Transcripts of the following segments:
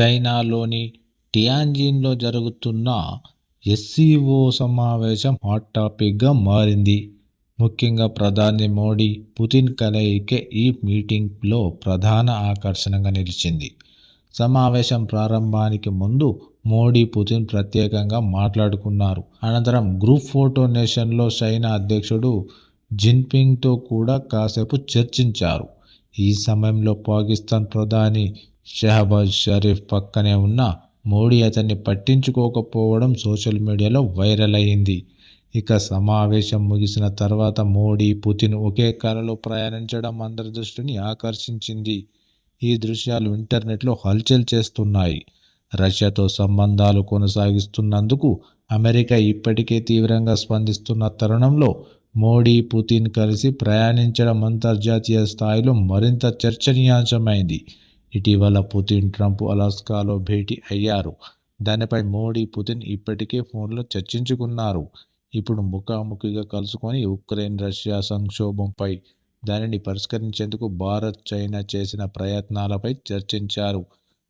చైనాలోని టియాన్జిన్లో జరుగుతున్న ఎస్సీఓ సమావేశం హాట్ టాపిక్గా మారింది. ముఖ్యంగా ప్రధాని మోడీ పుతిన్ కలయికే ఈ మీటింగ్లో ప్రధాన ఆకర్షణగా నిలిచింది. సమావేశం ప్రారంభానికి ముందు మోడీ పుతిన్ ప్రత్యేకంగా మాట్లాడుకున్నారు. అనంతరం గ్రూప్ ఫోటో నేషన్లో చైనా అధ్యక్షుడు జిన్పింగ్తో కూడా కాసేపు చర్చించారు. ఈ సమయంలో పాకిస్తాన్ ప్రధాని షహబాజ్ షరీఫ్ పక్కనే ఉన్న మోడీ అతన్ని పట్టించుకోకపోవడం సోషల్ మీడియాలో వైరల్ అయింది. ఇక సమావేశం ముగిసిన తర్వాత మోడీ పుతిన్ ఒకే కారులో ప్రయాణించడం అందరి దృష్టిని ఆకర్షించింది. ఈ దృశ్యాలు ఇంటర్నెట్లో హల్చల్ చేస్తున్నాయి. రష్యాతో సంబంధాలు కొనసాగిస్తున్నందుకు అమెరికా ఇప్పటికే తీవ్రంగా స్పందిస్తున్న తరుణంలో మోడీ పుతిన్ కలిసి ప్రయాణించడం అంతర్జాతీయ స్థాయిలో మరింత చర్చనీయాంశమైంది. ఇటీవల పుతిన్ ట్రంప్ అలాస్కాలో భేటీ అయ్యారు. దానిపై మోడీ పుతిన్ ఇప్పటికే ఫోన్లో చర్చించుకున్నారు. ఇప్పుడు ముఖాముఖిగా కలుసుకొని ఉక్రెయిన్ రష్యా సంక్షోభంపై దానిని పరిష్కరించేందుకు భారత్ చైనా చేసిన ప్రయత్నాలపై చర్చించారు.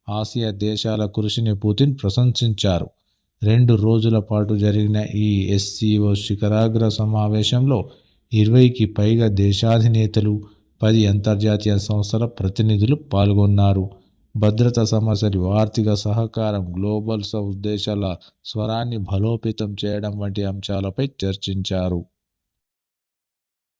ఆసియా దేశాల కృషిని పుతిన్ ప్రశంసించారు. రెండు రోజుల పాటు జరిగిన ఈ ఎస్సీఓ శిఖరాగ్ర సమావేశంలో ఇరవైకి పైగా దేశాధినేతలు పది అంతర్జాతీయ సంస్థల ప్రతినిధులు పాల్గొన్నారు. భద్రతా సమస్యలు ఆర్థిక సహకారం గ్లోబల్ సౌత్ దేశాల స్వరాన్ని బలోపేతం చేయడం వంటి అంశాలపై చర్చించారు.